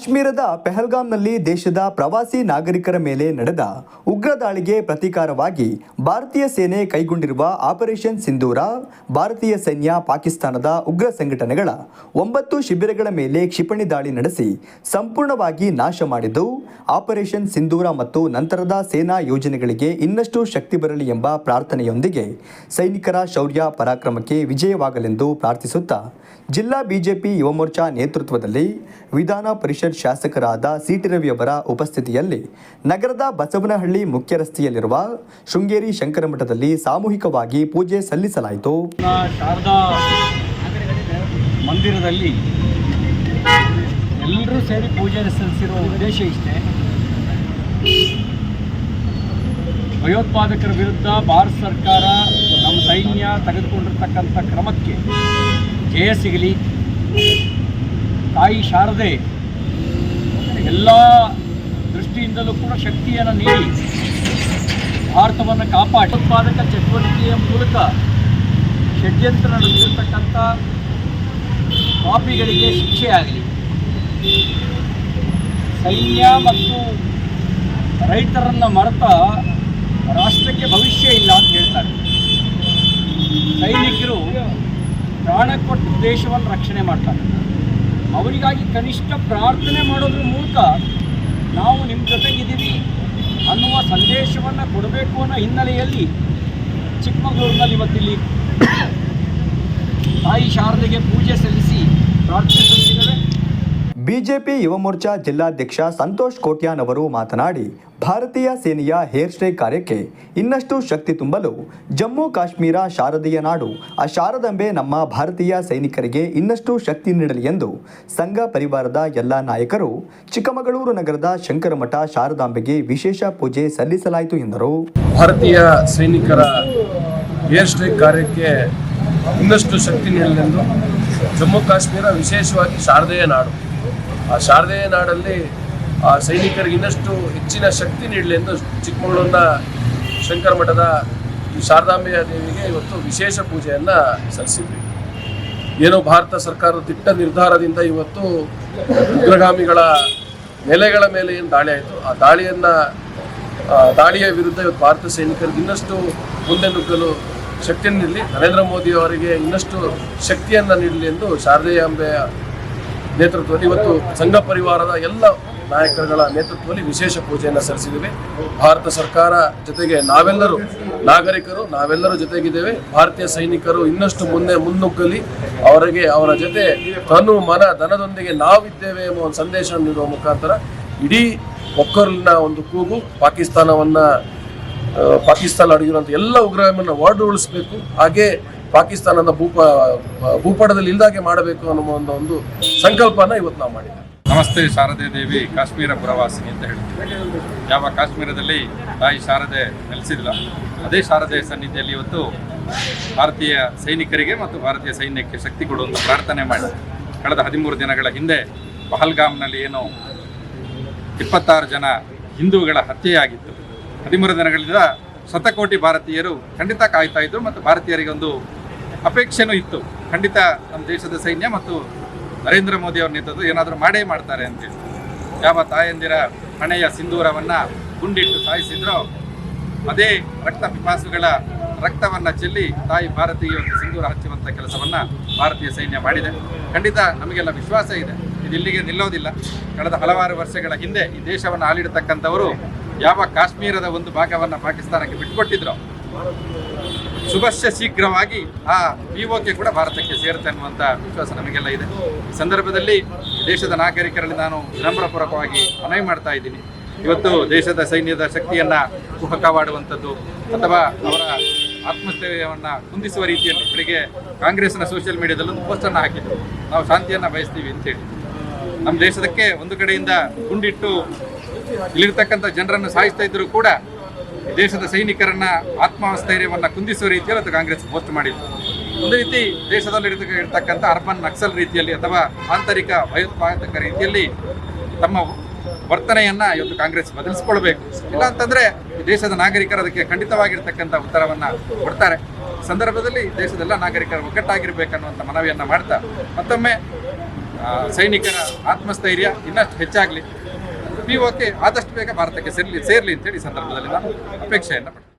ಕಾಶ್ಮೀರದ ಪೆಹಲ್ಗಾಂನಲ್ಲಿ ದೇಶದ ಪ್ರವಾಸಿ ನಾಗರಿಕರ ಮೇಲೆ ನಡೆದ ಉಗ್ರ ದಾಳಿಗೆ ಪ್ರತೀಕಾರವಾಗಿ ಭಾರತೀಯ ಸೇನೆ ಕೈಗೊಂಡಿರುವ ಆಪರೇಷನ್ ಸಿಂಧೂರ ಭಾರತೀಯ ಸೈನ್ಯ ಪಾಕಿಸ್ತಾನದ ಉಗ್ರ ಸಂಘಟನೆಗಳ ಒಂಬತ್ತು ಶಿಬಿರಗಳ ಮೇಲೆ ಕ್ಷಿಪಣಿ ದಾಳಿ ನಡೆಸಿ ಸಂಪೂರ್ಣವಾಗಿ ನಾಶ ಮಾಡಿದ್ದು, ಆಪರೇಷನ್ ಸಿಂಧೂರ ಮತ್ತು ನಂತರದ ಸೇನಾ ಯೋಜನೆಗಳಿಗೆ ಇನ್ನಷ್ಟು ಶಕ್ತಿ ಬರಲಿ ಎಂಬ ಪ್ರಾರ್ಥನೆಯೊಂದಿಗೆ ಸೈನಿಕರ ಶೌರ್ಯ ಪರಾಕ್ರಮಕ್ಕೆ ವಿಜಯವಾಗಲೆಂದು ಪ್ರಾರ್ಥಿಸುತ್ತಾ ಜಿಲ್ಲಾ ಬಿಜೆಪಿ ಯುವ ಮೋರ್ಚಾ ನೇತೃತ್ವದಲ್ಲಿ ವಿಧಾನ ಪರಿಷತ್ ಶಾಸಕರಾದ ಸಿಟಿ ರವಿಯವರ ಉಪಸ್ಥಿತಿಯಲ್ಲಿ ನಗರದ ಬಸವನಹಳ್ಳಿ ಮುಖ್ಯ ರಸ್ತೆಯಲ್ಲಿರುವ ಶೃಂಗೇರಿ ಶಂಕರ ಮಠದಲ್ಲಿ ಸಾಮೂಹಿಕವಾಗಿ ಪೂಜೆ ಸಲ್ಲಿಸಲಾಯಿತು. ಶಾರದಾ ಮಂದಿರದಲ್ಲಿ ಎಲ್ಲರೂ ಸೇರಿ ಪೂಜೆ ಸಲ್ಲಿಸಿರುವ ಉದ್ದೇಶ ಇಷ್ಟೇ. ಭಯೋತ್ಪಾದಕರ ವಿರುದ್ಧ ಭಾರತ ಸರ್ಕಾರ ನಮ್ಮ ಸೈನ್ಯ ತೆಗೆದುಕೊಂಡಿರ್ತಕ್ಕಂಥ ಕ್ರಮಕ್ಕೆ ಜಯ ಸಿಗಲಿ. ತಾಯಿ ಶಾರದೆ ಎಲ್ಲ ದೃಷ್ಟಿಯಿಂದಲೂ ಕೂಡ ಶಕ್ತಿಯನ್ನು ನೀಡಿ ಭಾರತವನ್ನು ಕಾಪಾಡಿ. ಉತ್ಪಾದಕ ಚಟುವಟಿಕೆಯ ಮೂಲಕ ಷಡ್ಯಂತ್ರ ನಡೆಸಿರ್ತಕ್ಕಂಥ ಪಾಪಿಗಳಿಗೆ ಶಿಕ್ಷೆಯಾಗಲಿ. ಸೈನ್ಯ ಮತ್ತು ರೈತರನ್ನು ಮರೆತ ರಾಷ್ಟ್ರಕ್ಕೆ ಭವಿಷ್ಯ ಇಲ್ಲ ಅಂತ ಹೇಳ್ತಾರೆ. ಸೈನಿಕರು ಪ್ರಾಣ ಕೊಟ್ಟು ದೇಶವನ್ನು ರಕ್ಷಣೆ ಮಾಡ್ತಾರೆ. ಅವರಿಗಾಗಿ ಕನಿಷ್ಠ ಪ್ರಾರ್ಥನೆ ಮಾಡೋದ್ರ ಮೂಲಕ ನಾವು ನಿಮ್ಮ ಜೊತೆಗಿದ್ದೀವಿ ಅನ್ನುವ ಸಂದೇಶವನ್ನು ಕೊಡಬೇಕು ಅನ್ನೋ ಹಿನ್ನೆಲೆಯಲ್ಲಿ ಚಿಕ್ಕಮಗಳೂರಿನಲ್ಲಿ ಇವತ್ತಿಲ್ಲಿ ತಾಯಿ ಶಾರದೆಗೆ ಪೂಜೆ ಸಲ್ಲಿಸಿ ಪ್ರಾರ್ಥನೆ ಸಲ್ಲಿಸಿದರೆ ಬಿಜೆಪಿ ಯುವ ಮೋರ್ಚಾ ಜಿಲ್ಲಾಧ್ಯಕ್ಷ ಸಂತೋಷ್ ಕೋಟ್ಯಾನ್ ಅವರು ಮಾತನಾಡಿ, ಭಾರತೀಯ ಸೇನೆಯ ಹೇರ್ ಸ್ಟ್ರೈಕ್ ಕಾರ್ಯಕ್ಕೆ ಇನ್ನಷ್ಟು ಶಕ್ತಿ ತುಂಬಲು ಜಮ್ಮು ಕಾಶ್ಮೀರ ಶಾರದೀಯ ನಾಡು, ಆ ಶಾರದಂಬೆ ನಮ್ಮ ಭಾರತೀಯ ಸೈನಿಕರಿಗೆ ಇನ್ನಷ್ಟು ಶಕ್ತಿ ನೀಡಲಿ ಎಂದು ಸಂಘ ಪರಿವಾರದ ಎಲ್ಲ ನಾಯಕರು ಚಿಕ್ಕಮಗಳೂರು ನಗರದ ಶಂಕರಮಠ ಶಾರದಾಂಬೆಗೆ ವಿಶೇಷ ಪೂಜೆ ಸಲ್ಲಿಸಲಾಯಿತು ಎಂದರು. ಭಾರತೀಯ ಸೈನಿಕರ ಹೇರ್ ಸ್ಟ್ರೈಕ್ ಕಾರ್ಯಕ್ಕೆ ಇನ್ನಷ್ಟು ಶಕ್ತಿ ನೀಡಲೆಂದು ಜಮ್ಮು ಕಾಶ್ಮೀರ ವಿಶೇಷವಾಗಿ ಶಾರದೆಯ ನಾಡು ಆ ಶಾರದೆಯ ನಾಡಲ್ಲಿ ಆ ಸೈನಿಕರಿಗೆ ಇನ್ನಷ್ಟು ಹೆಚ್ಚಿನ ಶಕ್ತಿ ನೀಡಲಿ ಎಂದು ಚಿಕ್ಕಮಗಳೂರಿನ ಶಂಕರ ಮಠದ ಶಾರದಾಂಬೆಯ ದೇವಿಗೆ ಇವತ್ತು ವಿಶೇಷ ಪೂಜೆಯನ್ನು ಸಲ್ಲಿಸಿದ್ವಿ. ಏನೋ ಭಾರತ ಸರ್ಕಾರದ ದಿಟ್ಟ ನಿರ್ಧಾರದಿಂದ ಇವತ್ತು ಉಗ್ರಗಾಮಿಗಳ ನೆಲೆಗಳ ಮೇಲೆ ಏನು ದಾಳಿ ಆಯಿತು? ಆ ದಾಳಿಯನ್ನು ದಾಳಿಯ ವಿರುದ್ಧ ಇವತ್ತು ಭಾರತ ಸೈನಿಕರಿಗೆ ಇನ್ನಷ್ಟು ಮುಂದೆ ನುಗ್ಗಲು ಶಕ್ತಿಯನ್ನು ನೀಡಲಿ. ನರೇಂದ್ರ ಮೋದಿ ಅವರಿಗೆ ಇನ್ನಷ್ಟು ಶಕ್ತಿಯನ್ನು ನೀಡಲಿ ಎಂದು ಶಾರದೆಯಾಂಬೆಯ ನೇತೃತ್ವದಲ್ಲಿ ಇವತ್ತು ಸಂಘ ಪರಿವಾರದ ಎಲ್ಲ ನಾಯಕರುಗಳ ನೇತೃತ್ವದಲ್ಲಿ ವಿಶೇಷ ಪೂಜೆಯನ್ನು ಸಲ್ಲಿಸಿದ್ದೇವೆ. ಭಾರತ ಸರ್ಕಾರ ಜೊತೆಗೆ ನಾವೆಲ್ಲರೂ ನಾಗರಿಕರು ನಾವೆಲ್ಲರೂ ಜೊತೆಗಿದ್ದೇವೆ. ಭಾರತೀಯ ಸೈನಿಕರು ಇನ್ನಷ್ಟು ಮುಂದೆ ಮುನ್ನುಗ್ಗಲಿ, ಅವರಿಗೆ ಅವರ ಜೊತೆ ತನು ಮನ ಧನದೊಂದಿಗೆ ನಾವಿದ್ದೇವೆ ಎಂಬ ಒಂದು ಸಂದೇಶ ನೀಡುವ ಮುಖಾಂತರ ಇಡೀ ಒಕ್ಕರ್ನ ಒಂದು ಕೂಗು, ಪಾಕಿಸ್ತಾನವನ್ನು ಪಾಕಿಸ್ತಾನ ಅಡಗಿರುವಂಥ ಎಲ್ಲ ಉಗ್ರಗಾಮಿಯನ್ನು ಉಳಿಸ್ಬೇಕು ಹಾಗೆ ಪಾಕಿಸ್ತಾನದ ಭೂಪ, ಭೂಪಟದಲ್ಲಿ ಇಲ್ದಾಗೆ ಮಾಡಬೇಕು ಅನ್ನೋ ಒಂದು ಒಂದು ಸಂಕಲ್ಪನ ಇವತ್ತು ನಾವು ಮಾಡಿದ್ದೇವೆ. ನಮಸ್ತೆ ಶಾರದೆ ದೇವಿ, ಕಾಶ್ಮೀರ ಪುರವಾಸಿನಿ ಅಂತ ಹೇಳ್ತೀವಿ. ಯಾವ ಕಾಶ್ಮೀರದಲ್ಲಿ ತಾಯಿ ಶಾರದೆ ನೆಲೆಸಿಲ್ಲ ಅದೇ ಶಾರದೆ ಸನ್ನಿಧಿಯಲ್ಲಿ ಇವತ್ತು ಭಾರತೀಯ ಸೈನಿಕರಿಗೆ ಮತ್ತು ಭಾರತೀಯ ಸೈನ್ಯಕ್ಕೆ ಶಕ್ತಿ ಕೊಡುವಂಥ ಪ್ರಾರ್ಥನೆ ಮಾಡಿ. ಕಳೆದ ಹದಿಮೂರು ದಿನಗಳ ಹಿಂದೆ ಪಹಲ್ಗಾಮ್ನಲ್ಲಿ ಏನು ಇಪ್ಪತ್ತಾರು ಜನ ಹಿಂದೂಗಳ ಹತ್ಯೆಯಾಗಿತ್ತು. ಹದಿಮೂರು ದಿನಗಳಿಂದ ಶತಕೋಟಿ ಭಾರತೀಯರು ಖಂಡಿತ ಕಾಯ್ತಾ ಇದ್ರು ಮತ್ತು ಭಾರತೀಯರಿಗೆ ಒಂದು ಅಪೇಕ್ಷೆನೂ ಇತ್ತು. ಖಂಡಿತ ನಮ್ಮ ದೇಶದ ಸೈನ್ಯ ಮತ್ತು ನರೇಂದ್ರ ಮೋದಿ ಅವ್ರ ನೇತೃತ್ವ ಏನಾದರೂ ಮಾಡೇ ಮಾಡ್ತಾರೆ ಅಂತೇಳಿ ಯಾವ ತಾಯಂದಿರ ಹಣೆಯ ಸಿಂಧೂರವನ್ನು ಗುಂಡಿಟ್ಟು ಸಾಯಿಸಿದ್ರೋ, ಅದೇ ರಕ್ತ ಪಿಪಾಸುಗಳ ರಕ್ತವನ್ನು ಚೆಲ್ಲಿ ತಾಯಿ ಭಾರತೀಯ ಒಂದು ಸಿಂಧೂರ ಹಚ್ಚುವಂಥ ಕೆಲಸವನ್ನು ಭಾರತೀಯ ಸೈನ್ಯ ಮಾಡಿದೆ. ಖಂಡಿತ ನಮಗೆಲ್ಲ ವಿಶ್ವಾಸ ಇದೆ. ಇದು ಇಲ್ಲಿಗೆ ನಿಲ್ಲೋದಿಲ್ಲ. ಕಳೆದ ಹಲವಾರು ವರ್ಷಗಳ ಹಿಂದೆ ಈ ದೇಶವನ್ನು ಆಳಿಡತಕ್ಕಂಥವರು ಯಾವ ಕಾಶ್ಮೀರದ ಒಂದು ಭಾಗವನ್ನು ಪಾಕಿಸ್ತಾನಕ್ಕೆ ಬಿಟ್ಟುಕೊಟ್ಟಿದ್ರು ಶುಭಶ್ಯ, ಶೀಘ್ರವಾಗಿ ಆ ಪಿಒಕೆ ಕೂಡ ಭಾರತಕ್ಕೆ ಸೇರುತ್ತೆ ಅನ್ನುವಂಥ ವಿಶ್ವಾಸ ನಮಗೆಲ್ಲ ಇದೆ. ಈ ಸಂದರ್ಭದಲ್ಲಿ ದೇಶದ ನಾಗರಿಕರಲ್ಲಿ ನಾನು ವಿನಮ್ರಪೂರ್ವಕವಾಗಿ ಮನವಿ ಮಾಡ್ತಾ ಇದ್ದೀನಿ. ಇವತ್ತು ದೇಶದ ಸೈನ್ಯದ ಶಕ್ತಿಯನ್ನು ಕುಹಕವಾಡುವಂಥದ್ದು ಅಥವಾ ಅವರ ಆತ್ಮಸ್ಥೈರ್ಯವನ್ನು ಕುಂದಿಸುವ ರೀತಿಯಲ್ಲಿ ಬೆಳಿಗ್ಗೆ ಕಾಂಗ್ರೆಸ್ನ ಸೋಷಿಯಲ್ ಮೀಡಿಯಾದಲ್ಲಿ ಒಂದು ಪೋಸ್ಟನ್ನು ಹಾಕಿದ್ರು. ನಾವು ಶಾಂತಿಯನ್ನು ಬಯಸ್ತೀವಿ ಅಂತೇಳಿ ನಮ್ಮ ದೇಶದಕ್ಕೆ ಒಂದು ಕಡೆಯಿಂದ ಗುಂಡಿಟ್ಟು ಇಲ್ಲಿರ್ತಕ್ಕಂಥ ಜನರನ್ನು ಸಾಯಿಸ್ತಾ ಇದ್ದರೂ ಕೂಡ ದೇಶದ ಸೈನಿಕರನ್ನ ಆತ್ಮಸ್ಥೈರ್ಯವನ್ನ ಕುಂದಿಸುವ ರೀತಿಯಲ್ಲಿ ಅದು ಕಾಂಗ್ರೆಸ್ ಪೋಸ್ಟ್ ಮಾಡಿತ್ತು. ಒಂದು ರೀತಿ ದೇಶದಲ್ಲಿ ಇರ್ತಕ್ಕ- ಇರ್ತಕ್ಕಂಥ ಅರ್ಬನ್ ನಕ್ಸಲ್ ರೀತಿಯಲ್ಲಿ ಅಥವಾ ಆಂತರಿಕ ಭಯೋತ್ಪಾದಕ ರೀತಿಯಲ್ಲಿ ತಮ್ಮ ವರ್ತನೆಯನ್ನ ಇವತ್ತು ಕಾಂಗ್ರೆಸ್ ಬದಲಿಸ್ಕೊಳ್ಬೇಕು. ಇಲ್ಲ ಅಂತಂದ್ರೆ ದೇಶದ ನಾಗರಿಕರು ಅದಕ್ಕೆ ಖಂಡಿತವಾಗಿರ್ತಕ್ಕಂಥ ಉತ್ತರವನ್ನ ಕೊಡ್ತಾರೆ. ಸಂದರ್ಭದಲ್ಲಿ ದೇಶದೆಲ್ಲ ನಾಗರಿಕರು ಒಗ್ಗಟ್ಟಾಗಿರ್ಬೇಕನ್ನುವಂಥ ಮನವಿಯನ್ನ ಮಾಡ್ತಾ ಮತ್ತೊಮ್ಮೆ ಸೈನಿಕರ ಆತ್ಮಸ್ಥೈರ್ಯ ಇನ್ನಷ್ಟು ಹೆಚ್ಚಾಗಲಿ. ಪಿ ಓಕೆ ಆದಷ್ಟು ಬೇಗ ಭಾರತಕ್ಕೆ ಸೇರಲಿ ಸೇರಲಿ ಅಂತ ಹೇಳಿ ಸಂದರ್ಭದಲ್ಲಿ ನಾನು ಅಪೇಕ್ಷೆಯನ್ನು ಪಡ್ತೀನಿ.